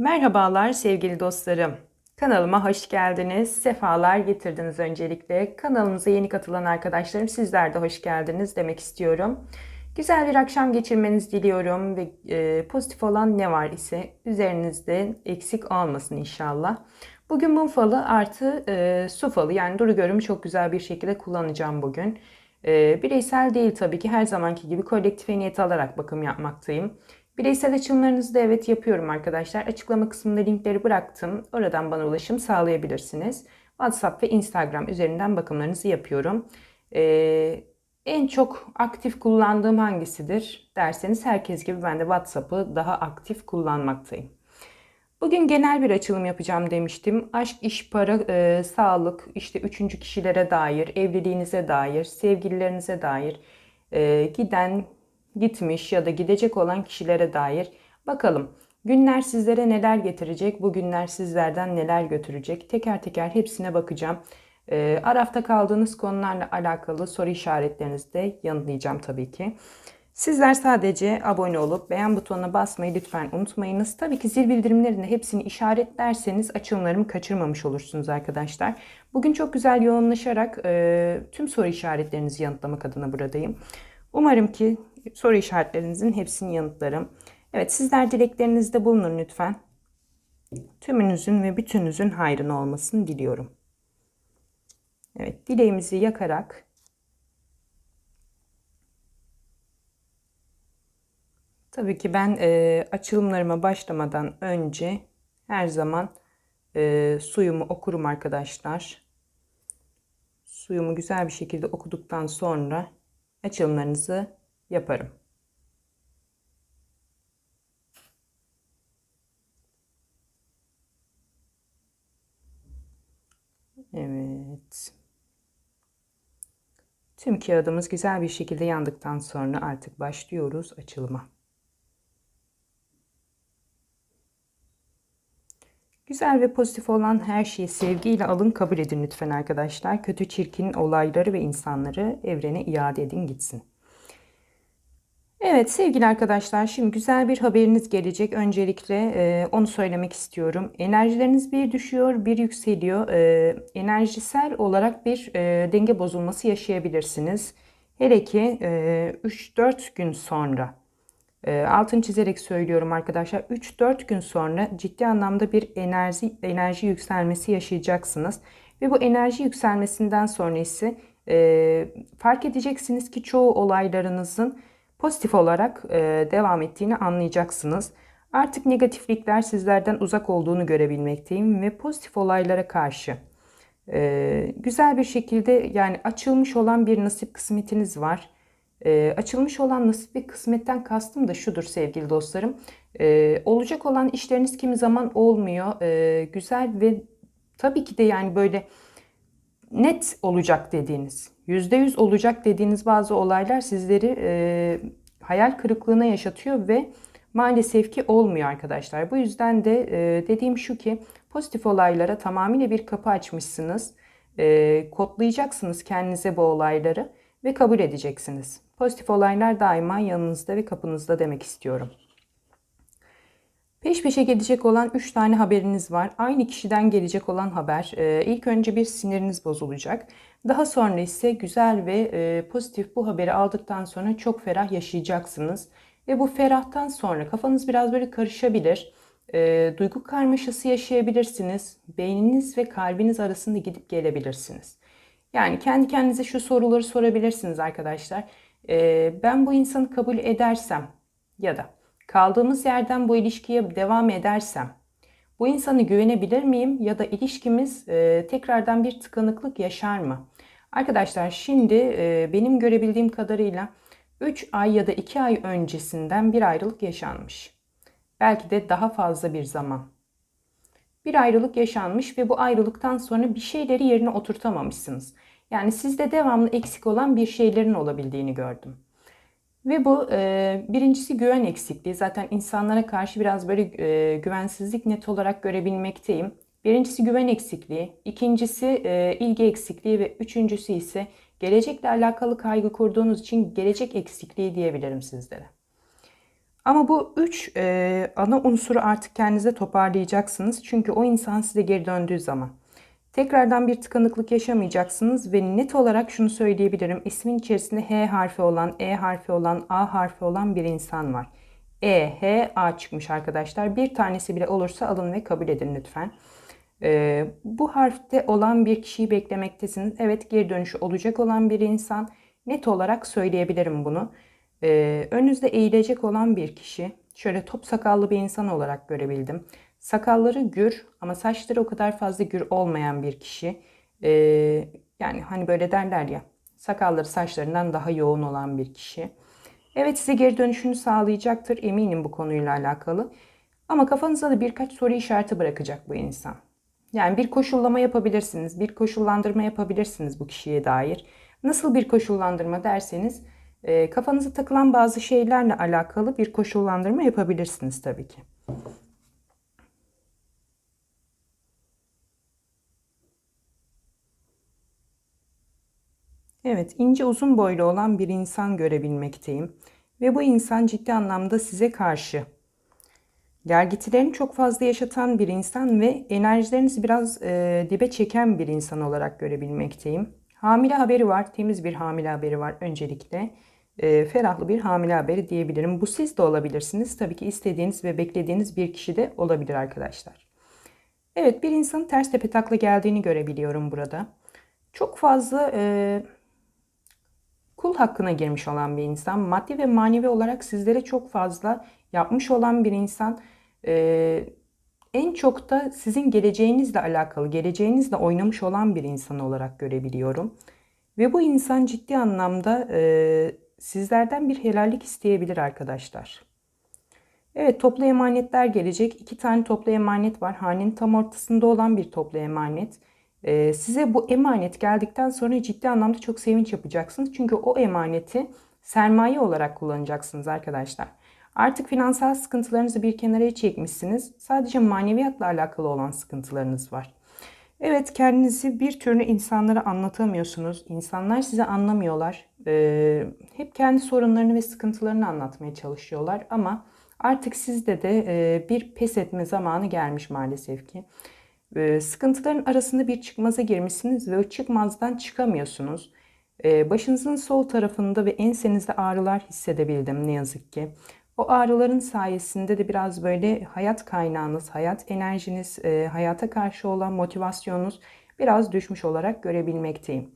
Merhabalar sevgili dostlarım. Kanalıma hoş geldiniz. Sefalar getirdiniz öncelikle. Kanalımıza yeni katılan arkadaşlarım sizler de hoş geldiniz demek istiyorum. Güzel bir akşam geçirmenizi diliyorum ve e, pozitif olan ne var ise üzerinizde eksik olmasın inşallah. Bugün mum falı artı e, su falı yani duru görümü çok güzel bir şekilde kullanacağım bugün. E, bireysel değil tabii ki her zamanki gibi kolektife niyet alarak bakım yapmaktayım. Bireysel açılımlarınızı da evet yapıyorum arkadaşlar. Açıklama kısmında linkleri bıraktım. Oradan bana ulaşım sağlayabilirsiniz. WhatsApp ve Instagram üzerinden bakımlarınızı yapıyorum. Ee, en çok aktif kullandığım hangisidir derseniz herkes gibi ben de WhatsApp'ı daha aktif kullanmaktayım. Bugün genel bir açılım yapacağım demiştim. Aşk, iş, para, e, sağlık, işte üçüncü kişilere dair, evliliğinize dair, sevgililerinize dair, e, giden, gitmiş ya da gidecek olan kişilere dair bakalım. Günler sizlere neler getirecek, bu günler sizlerden neler götürecek teker teker hepsine bakacağım. E, arafta kaldığınız konularla alakalı soru işaretlerinizi de yanıtlayacağım tabii ki. Sizler sadece abone olup beğen butonuna basmayı lütfen unutmayınız. Tabii ki zil bildirimlerini hepsini işaretlerseniz açılımlarımı kaçırmamış olursunuz arkadaşlar. Bugün çok güzel yoğunlaşarak e, tüm soru işaretlerinizi yanıtlamak adına buradayım. Umarım ki soru işaretlerinizin hepsini yanıtlarım. Evet sizler dileklerinizde bulunun lütfen. Tümünüzün ve bütününüzün hayrına olmasını diliyorum. Evet dileğimizi yakarak Tabii ki ben e, açılımlarıma başlamadan önce her zaman e, suyumu okurum arkadaşlar. Suyumu güzel bir şekilde okuduktan sonra açılımlarınızı yaparım. Evet. Tüm kağıdımız güzel bir şekilde yandıktan sonra artık başlıyoruz açılıma. Güzel ve pozitif olan her şeyi sevgiyle alın kabul edin lütfen arkadaşlar. Kötü çirkin olayları ve insanları evrene iade edin gitsin. Evet sevgili arkadaşlar şimdi güzel bir haberiniz gelecek. Öncelikle e, onu söylemek istiyorum. Enerjileriniz bir düşüyor bir yükseliyor. E, enerjisel olarak bir e, denge bozulması yaşayabilirsiniz. Hele ki e, 3-4 gün sonra e, altını çizerek söylüyorum arkadaşlar 3-4 gün sonra ciddi anlamda bir enerji enerji yükselmesi yaşayacaksınız. Ve bu enerji yükselmesinden sonra ise e, fark edeceksiniz ki çoğu olaylarınızın pozitif olarak e, devam ettiğini anlayacaksınız. Artık negatiflikler sizlerden uzak olduğunu görebilmekteyim ve pozitif olaylara karşı e, güzel bir şekilde yani açılmış olan bir nasip kısmetiniz var. E, açılmış olan nasip ve kısmetten kastım da şudur sevgili dostlarım. E, olacak olan işleriniz kimi zaman olmuyor. E, güzel ve tabii ki de yani böyle net olacak dediğiniz, yüzde yüz olacak dediğiniz bazı olaylar sizleri e, hayal kırıklığına yaşatıyor ve maalesef ki olmuyor arkadaşlar. Bu yüzden de e, dediğim şu ki pozitif olaylara tamamıyla bir kapı açmışsınız. E, kodlayacaksınız kendinize bu olayları ve kabul edeceksiniz. Pozitif olaylar daima yanınızda ve kapınızda demek istiyorum. Peş peşe gelecek olan 3 tane haberiniz var. Aynı kişiden gelecek olan haber. Ee, ilk önce bir siniriniz bozulacak. Daha sonra ise güzel ve e, pozitif bu haberi aldıktan sonra çok ferah yaşayacaksınız. Ve bu ferahtan sonra kafanız biraz böyle karışabilir. E, duygu karmaşası yaşayabilirsiniz. Beyniniz ve kalbiniz arasında gidip gelebilirsiniz. Yani kendi kendinize şu soruları sorabilirsiniz arkadaşlar. E, ben bu insanı kabul edersem ya da kaldığımız yerden bu ilişkiye devam edersem bu insana güvenebilir miyim ya da ilişkimiz e, tekrardan bir tıkanıklık yaşar mı? Arkadaşlar şimdi e, benim görebildiğim kadarıyla 3 ay ya da 2 ay öncesinden bir ayrılık yaşanmış. Belki de daha fazla bir zaman. Bir ayrılık yaşanmış ve bu ayrılıktan sonra bir şeyleri yerine oturtamamışsınız. Yani sizde devamlı eksik olan bir şeylerin olabildiğini gördüm. Ve bu e, birincisi güven eksikliği. Zaten insanlara karşı biraz böyle e, güvensizlik net olarak görebilmekteyim. Birincisi güven eksikliği, ikincisi e, ilgi eksikliği ve üçüncüsü ise gelecekle alakalı kaygı kurduğunuz için gelecek eksikliği diyebilirim sizlere. Ama bu üç e, ana unsuru artık kendinize toparlayacaksınız. Çünkü o insan size geri döndüğü zaman tekrardan bir tıkanıklık yaşamayacaksınız ve net olarak şunu söyleyebilirim. İsmin içerisinde H harfi olan, E harfi olan, A harfi olan bir insan var. E, H, A çıkmış arkadaşlar. Bir tanesi bile olursa alın ve kabul edin lütfen. Ee, bu harfte olan bir kişiyi beklemektesiniz. Evet geri dönüşü olacak olan bir insan. Net olarak söyleyebilirim bunu. Ee, önünüzde eğilecek olan bir kişi. Şöyle top sakallı bir insan olarak görebildim. Sakalları gür ama saçları o kadar fazla gür olmayan bir kişi. Ee, yani hani böyle derler ya sakalları saçlarından daha yoğun olan bir kişi. Evet size geri dönüşünü sağlayacaktır eminim bu konuyla alakalı. Ama kafanızda da birkaç soru işareti bırakacak bu insan. Yani bir koşullama yapabilirsiniz, bir koşullandırma yapabilirsiniz bu kişiye dair. Nasıl bir koşullandırma derseniz e, kafanıza takılan bazı şeylerle alakalı bir koşullandırma yapabilirsiniz tabii ki. Evet, ince uzun boylu olan bir insan görebilmekteyim. Ve bu insan ciddi anlamda size karşı Gergitilerini çok fazla yaşatan bir insan ve enerjilerinizi biraz e, dibe çeken bir insan olarak görebilmekteyim. Hamile haberi var, temiz bir hamile haberi var öncelikle. E, ferahlı bir hamile haberi diyebilirim. Bu siz de olabilirsiniz. Tabii ki istediğiniz ve beklediğiniz bir kişi de olabilir arkadaşlar. Evet bir insanın ters tepe takla geldiğini görebiliyorum burada. Çok fazla e, kul hakkına girmiş olan bir insan. Maddi ve manevi olarak sizlere çok fazla yapmış olan bir insan. Ee, en çok da sizin geleceğinizle alakalı, geleceğinizle oynamış olan bir insan olarak görebiliyorum. Ve bu insan ciddi anlamda e, sizlerden bir helallik isteyebilir arkadaşlar. Evet toplu emanetler gelecek. İki tane toplu emanet var. Hanenin tam ortasında olan bir toplu emanet. Ee, size bu emanet geldikten sonra ciddi anlamda çok sevinç yapacaksınız. Çünkü o emaneti sermaye olarak kullanacaksınız arkadaşlar. Artık finansal sıkıntılarınızı bir kenara çekmişsiniz. Sadece maneviyatla alakalı olan sıkıntılarınız var. Evet kendinizi bir türlü insanlara anlatamıyorsunuz. İnsanlar sizi anlamıyorlar. Ee, hep kendi sorunlarını ve sıkıntılarını anlatmaya çalışıyorlar. Ama artık sizde de e, bir pes etme zamanı gelmiş maalesef ki. Sıkıntıların arasında bir çıkmaza girmişsiniz ve o çıkmazdan çıkamıyorsunuz. Başınızın sol tarafında ve ensenizde ağrılar hissedebildim ne yazık ki. O ağrıların sayesinde de biraz böyle hayat kaynağınız, hayat enerjiniz, hayata karşı olan motivasyonunuz biraz düşmüş olarak görebilmekteyim.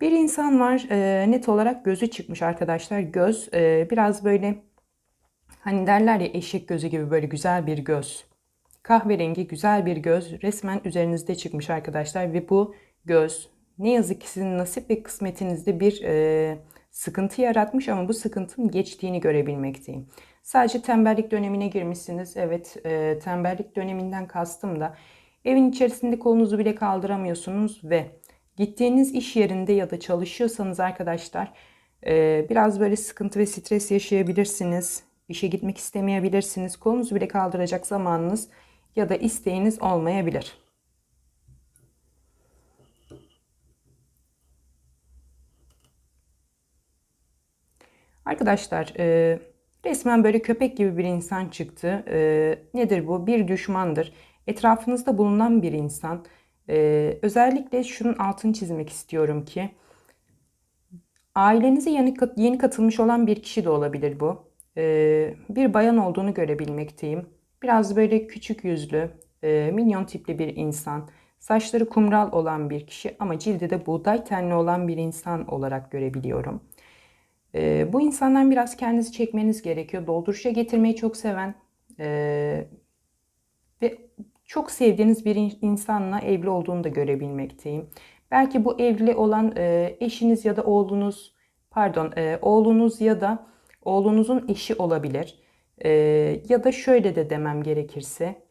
Bir insan var net olarak gözü çıkmış arkadaşlar. Göz biraz böyle hani derler ya eşek gözü gibi böyle güzel bir göz. Kahverengi güzel bir göz resmen üzerinizde çıkmış arkadaşlar ve bu göz ne yazık ki sizin nasip ve kısmetinizde bir e, sıkıntı yaratmış ama bu sıkıntının geçtiğini görebilmekteyim. Sadece tembellik dönemine girmişsiniz. Evet e, tembellik döneminden kastım da evin içerisinde kolunuzu bile kaldıramıyorsunuz ve gittiğiniz iş yerinde ya da çalışıyorsanız arkadaşlar e, biraz böyle sıkıntı ve stres yaşayabilirsiniz. İşe gitmek istemeyebilirsiniz. Kolunuzu bile kaldıracak zamanınız ya da isteğiniz olmayabilir. Arkadaşlar e, resmen böyle köpek gibi bir insan çıktı. E, nedir bu? Bir düşmandır. Etrafınızda bulunan bir insan. E, özellikle şunun altını çizmek istiyorum ki ailenize yeni, yeni katılmış olan bir kişi de olabilir bu. E, bir bayan olduğunu görebilmekteyim. Biraz böyle küçük yüzlü, e, minyon tipli bir insan. Saçları kumral olan bir kişi ama cildi de buğday tenli olan bir insan olarak görebiliyorum. E, bu insandan biraz kendinizi çekmeniz gerekiyor. Dolduruşa getirmeyi çok seven e, ve çok sevdiğiniz bir insanla evli olduğunu da görebilmekteyim. Belki bu evli olan e, eşiniz ya da oğlunuz, pardon, e, oğlunuz ya da oğlunuzun eşi olabilir. E, ya da şöyle de demem gerekirse,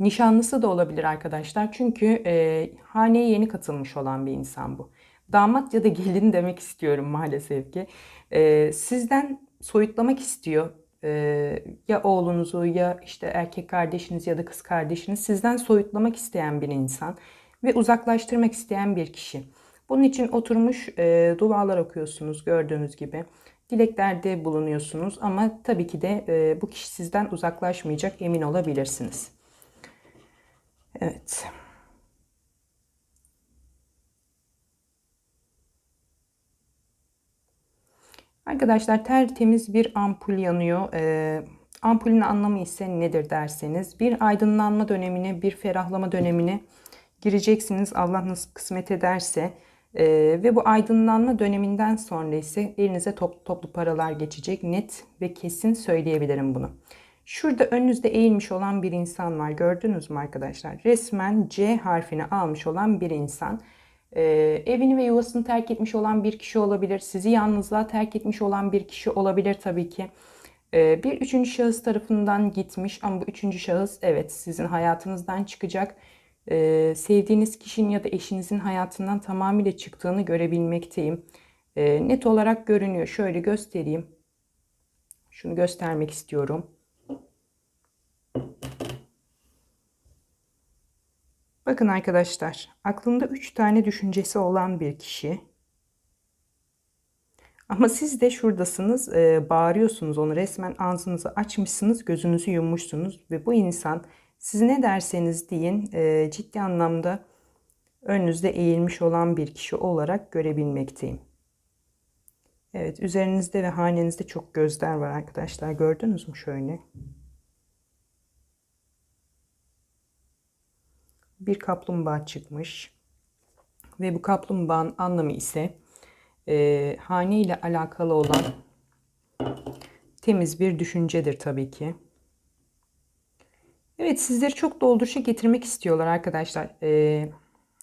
nişanlısı da olabilir arkadaşlar. Çünkü e, haneye yeni katılmış olan bir insan bu damat ya da gelin demek istiyorum maalesef ki. E, sizden soyutlamak istiyor. E, ya oğlunuzu ya işte erkek kardeşiniz ya da kız kardeşiniz sizden soyutlamak isteyen bir insan ve uzaklaştırmak isteyen bir kişi. Bunun için oturmuş e, dualar okuyorsunuz gördüğünüz gibi. Dileklerde bulunuyorsunuz ama tabii ki de e, bu kişi sizden uzaklaşmayacak emin olabilirsiniz. Evet. Arkadaşlar tertemiz bir ampul yanıyor. Ee, ampulün anlamı ise nedir derseniz bir aydınlanma dönemine, bir ferahlama dönemine gireceksiniz. Allah nasıl kısmet ederse. Ee, ve bu aydınlanma döneminden sonra ise elinize toplu toplu paralar geçecek. Net ve kesin söyleyebilirim bunu. Şurada önünüzde eğilmiş olan bir insan var. Gördünüz mü arkadaşlar? Resmen C harfini almış olan bir insan. Ee, evini ve yuvasını terk etmiş olan bir kişi olabilir. Sizi yalnızlığa terk etmiş olan bir kişi olabilir tabii ki. Ee, bir üçüncü şahıs tarafından gitmiş ama bu üçüncü şahıs evet sizin hayatınızdan çıkacak. Ee, sevdiğiniz kişinin ya da eşinizin hayatından tamamıyla çıktığını görebilmekteyim. Ee, net olarak görünüyor. Şöyle göstereyim. Şunu göstermek istiyorum. Bakın arkadaşlar, aklında 3 tane düşüncesi olan bir kişi. Ama siz de şuradasınız, e, bağırıyorsunuz onu resmen ağzınızı açmışsınız, gözünüzü yummuşsunuz ve bu insan siz ne derseniz deyin e, ciddi anlamda önünüzde eğilmiş olan bir kişi olarak görebilmekteyim. Evet, üzerinizde ve hanenizde çok gözler var arkadaşlar. Gördünüz mü şöyle? bir kaplumbağa çıkmış. Ve bu kaplumbağanın anlamı ise e, hane ile alakalı olan temiz bir düşüncedir tabii ki. Evet sizleri çok dolduruşa getirmek istiyorlar arkadaşlar. E,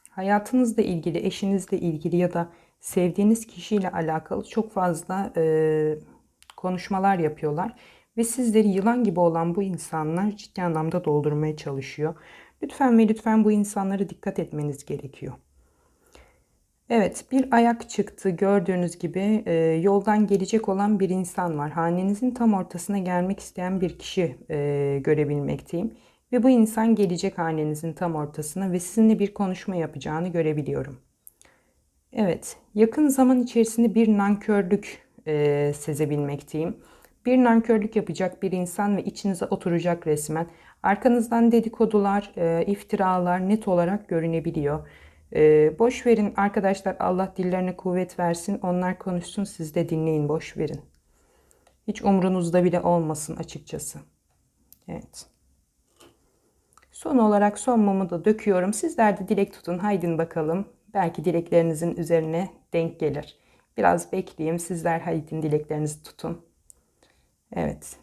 hayatınızla ilgili, eşinizle ilgili ya da sevdiğiniz kişiyle alakalı çok fazla e, konuşmalar yapıyorlar. Ve sizleri yılan gibi olan bu insanlar ciddi anlamda doldurmaya çalışıyor. Lütfen ve lütfen bu insanlara dikkat etmeniz gerekiyor. Evet bir ayak çıktı gördüğünüz gibi e, yoldan gelecek olan bir insan var. Hanenizin tam ortasına gelmek isteyen bir kişi e, görebilmekteyim. Ve bu insan gelecek hanenizin tam ortasına ve sizinle bir konuşma yapacağını görebiliyorum. Evet yakın zaman içerisinde bir nankörlük e, sezebilmekteyim. Bir nankörlük yapacak bir insan ve içinize oturacak resmen. Arkanızdan dedikodular, e, iftiralar net olarak görünebiliyor. E, boş verin arkadaşlar Allah dillerine kuvvet versin. Onlar konuşsun siz de dinleyin boş verin. Hiç umrunuzda bile olmasın açıkçası. Evet. Son olarak son mumu da döküyorum. Sizler de dilek tutun. Haydin bakalım. Belki dileklerinizin üzerine denk gelir. Biraz bekleyeyim. Sizler haydin dileklerinizi tutun. Evet.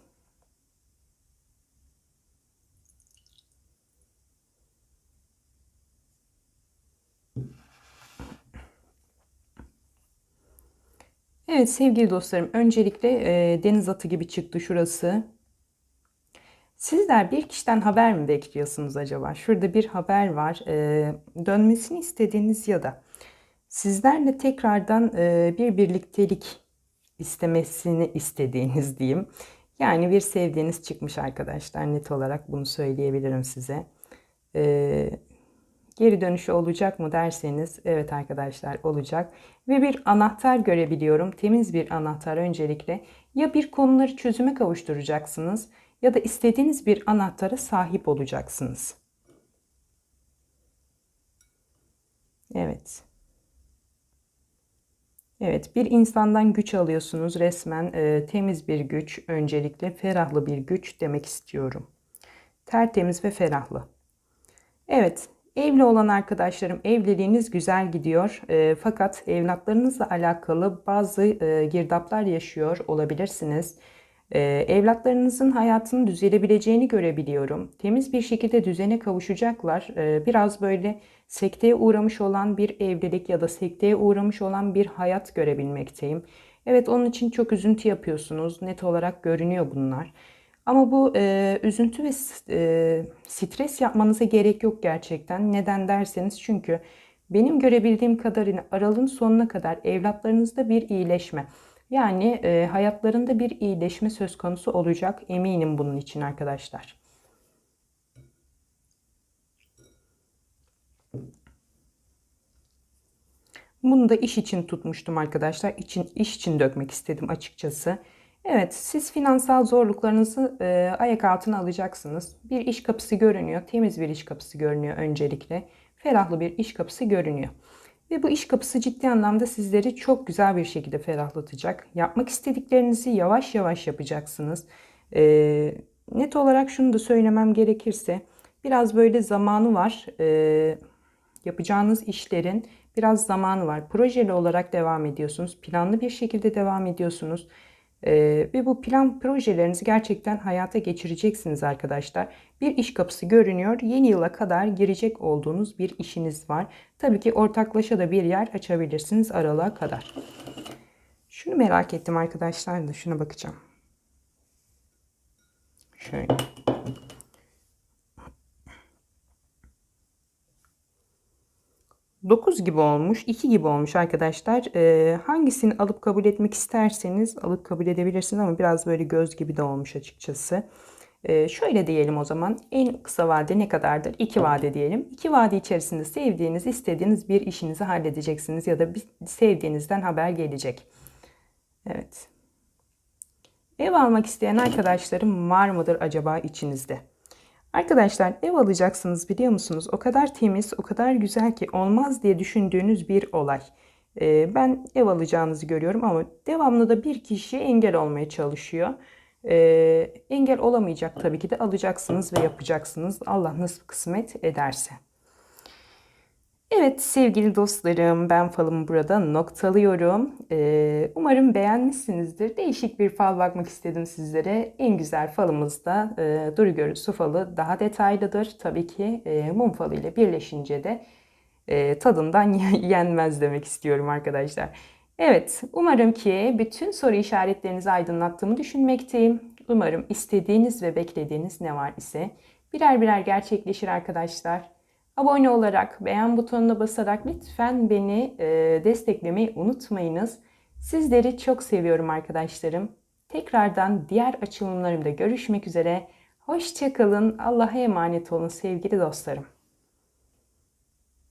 Evet sevgili dostlarım öncelikle e, deniz atı gibi çıktı şurası. Sizler bir kişiden haber mi bekliyorsunuz acaba? Şurada bir haber var. E, dönmesini istediğiniz ya da sizlerle tekrardan e, bir birliktelik istemesini istediğiniz diyeyim. Yani bir sevdiğiniz çıkmış arkadaşlar net olarak bunu söyleyebilirim size. E, Geri dönüşü olacak mı derseniz evet arkadaşlar olacak. Ve bir anahtar görebiliyorum. Temiz bir anahtar öncelikle. Ya bir konuları çözüme kavuşturacaksınız ya da istediğiniz bir anahtara sahip olacaksınız. Evet. Evet bir insandan güç alıyorsunuz resmen e, temiz bir güç öncelikle ferahlı bir güç demek istiyorum. Tertemiz ve ferahlı. Evet Evli olan arkadaşlarım evliliğiniz güzel gidiyor e, fakat evlatlarınızla alakalı bazı e, girdaplar yaşıyor olabilirsiniz. E, evlatlarınızın hayatının düzelebileceğini görebiliyorum. Temiz bir şekilde düzene kavuşacaklar. E, biraz böyle sekteye uğramış olan bir evlilik ya da sekteye uğramış olan bir hayat görebilmekteyim. Evet onun için çok üzüntü yapıyorsunuz. Net olarak görünüyor bunlar. Ama bu e, üzüntü ve e, stres yapmanıza gerek yok gerçekten. Neden derseniz çünkü benim görebildiğim kadarıyla aralığın sonuna kadar evlatlarınızda bir iyileşme. Yani e, hayatlarında bir iyileşme söz konusu olacak. Eminim bunun için arkadaşlar. Bunu da iş için tutmuştum arkadaşlar. İçin, iş için dökmek istedim açıkçası. Evet, siz finansal zorluklarınızı e, ayak altına alacaksınız. Bir iş kapısı görünüyor, temiz bir iş kapısı görünüyor öncelikle. Ferahlı bir iş kapısı görünüyor. Ve bu iş kapısı ciddi anlamda sizleri çok güzel bir şekilde ferahlatacak. Yapmak istediklerinizi yavaş yavaş yapacaksınız. E, net olarak şunu da söylemem gerekirse, biraz böyle zamanı var. E, yapacağınız işlerin biraz zamanı var. Projeli olarak devam ediyorsunuz. Planlı bir şekilde devam ediyorsunuz. Ee, ve bu plan projelerinizi gerçekten hayata geçireceksiniz arkadaşlar. Bir iş kapısı görünüyor. Yeni yıla kadar girecek olduğunuz bir işiniz var. Tabii ki ortaklaşa da bir yer açabilirsiniz aralığa kadar. Şunu merak ettim arkadaşlar da şuna bakacağım. Şöyle. 9 gibi olmuş, 2 gibi olmuş arkadaşlar. Ee, hangisini alıp kabul etmek isterseniz alıp kabul edebilirsiniz ama biraz böyle göz gibi de olmuş açıkçası. Ee, şöyle diyelim o zaman en kısa vade ne kadardır? 2 vade diyelim. 2 vade içerisinde sevdiğiniz, istediğiniz bir işinizi halledeceksiniz ya da bir sevdiğinizden haber gelecek. Evet. Ev almak isteyen arkadaşlarım var mıdır acaba içinizde? Arkadaşlar ev alacaksınız biliyor musunuz? O kadar temiz, o kadar güzel ki olmaz diye düşündüğünüz bir olay. Ee, ben ev alacağınızı görüyorum ama devamlı da bir kişi engel olmaya çalışıyor. Ee, engel olamayacak tabii ki de alacaksınız ve yapacaksınız. Allah nasıl kısmet ederse. Evet sevgili dostlarım ben falımı burada noktalıyorum. Ee, umarım beğenmişsinizdir. Değişik bir fal bakmak istedim sizlere. En güzel falımızda e, Duru Görü Su falı daha detaylıdır. Tabii ki e, mum falı ile birleşince de e, tadından yenmez demek istiyorum arkadaşlar. Evet umarım ki bütün soru işaretlerinizi aydınlattığımı düşünmekteyim. Umarım istediğiniz ve beklediğiniz ne var ise birer birer gerçekleşir arkadaşlar. Abone olarak, beğen butonuna basarak lütfen beni e, desteklemeyi unutmayınız. Sizleri çok seviyorum arkadaşlarım. Tekrardan diğer açılımlarımda görüşmek üzere. Hoşçakalın. Allah'a emanet olun sevgili dostlarım.